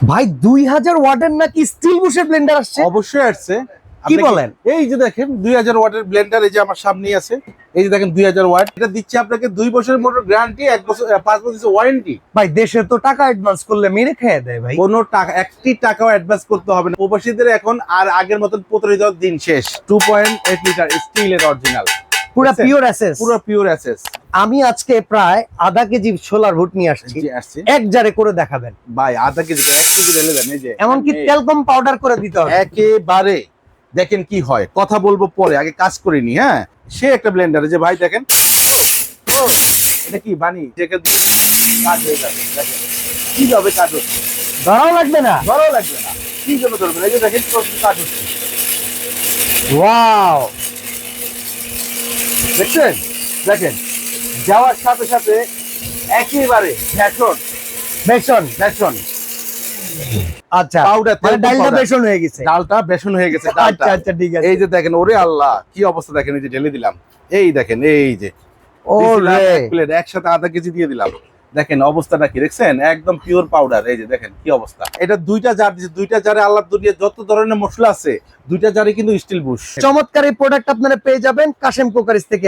ভাই দুই হাজার ওয়াটের নাকি স্টিল বুশের ব্লেন্ডার আসছে? অবশ্যই আসছে। কি বলেন? এই যে দেখেন দুই হাজার ওয়াটের ব্লেন্ডার এই যে আমার সামনেই আছে। এই যে দেখেন দুই হাজার ওয়াট। এটা দিচ্ছে আপনাকে দুই বছরের মোটর গ্যারান্টি এক বছর পাঁচ বছর ওয়ারেন্টি ভাই দেশে তো টাকা অ্যাডভান্স করলে মেরে খেয়ে দেয় ভাই। কোনো টাকা একটি টাকাও অ্যাডভান্স করতে হবে না। প্রবাসীদের এখন আর আগের মতন প্রতারিত দিন শেষ। টু পয়েন্ট এইট লিটার স্টিলের অরিজিনাল পুরো পিওর অ্যাসেস পুরো পিওর অ্যাসেস আমি আজকে প্রায় আধা কেজি সোলার ভুট নিয়ে আসছি। এক জারে করে দেখাবেন। ভাই আধা কেজি এক কেজি ঢেলে দেন এই যে এমনকি তেলকম পাউডার করে দিতে হবে। একেবারে দেখেন কি হয় কথা বলব পরে আগে কাজ করিনি হ্যাঁ? সে একটা ব্লেন্ডার যে ভাই দেখেন এটা কি বানি? যেখানে দিয়ে কাজ হয়ে যাবে দেখেন কি যাবে কাজ হচ্ছে? ধরাও লাগবে না। ভালো লাগবে না। কি জন্য ধরবেন? এই যে দেখেন কাজ হচ্ছে। ওয়াও দেখছেন? দেখেন যাওয়ার সাথে সাথে একেবারে বেসন আচ্ছা মানে ডালটা বেসন হয়ে গেছে। ডালটা বেসন হয়ে গেছে আচ্ছা আচ্ছা ঠিক আছে। এই যে দেখেন ওরে আল্লাহ কি অবস্থা দেখেন এই যে ঢেলে দিলাম। এই দেখেন এই যে। ও দিছিলাম রে এক প্লেট একসাথে আধা কেজি দিয়ে দিলাম। দেখেন অবস্থাটা কি দেখছেন? একদম পিওর পাউডার এই যে দেখেন কি অবস্থা। এটা দুইটা জার দিচ্ছে দুইটা জারে আল্লাহ দুনিয়া যত ধরনের মশলা আছে দুইটা জারে কিন্তু স্টিল বুশ চমৎকার এই প্রোডাক্ট আপনারা পেয়ে যাবেন কাশেম কোকারিস থেকে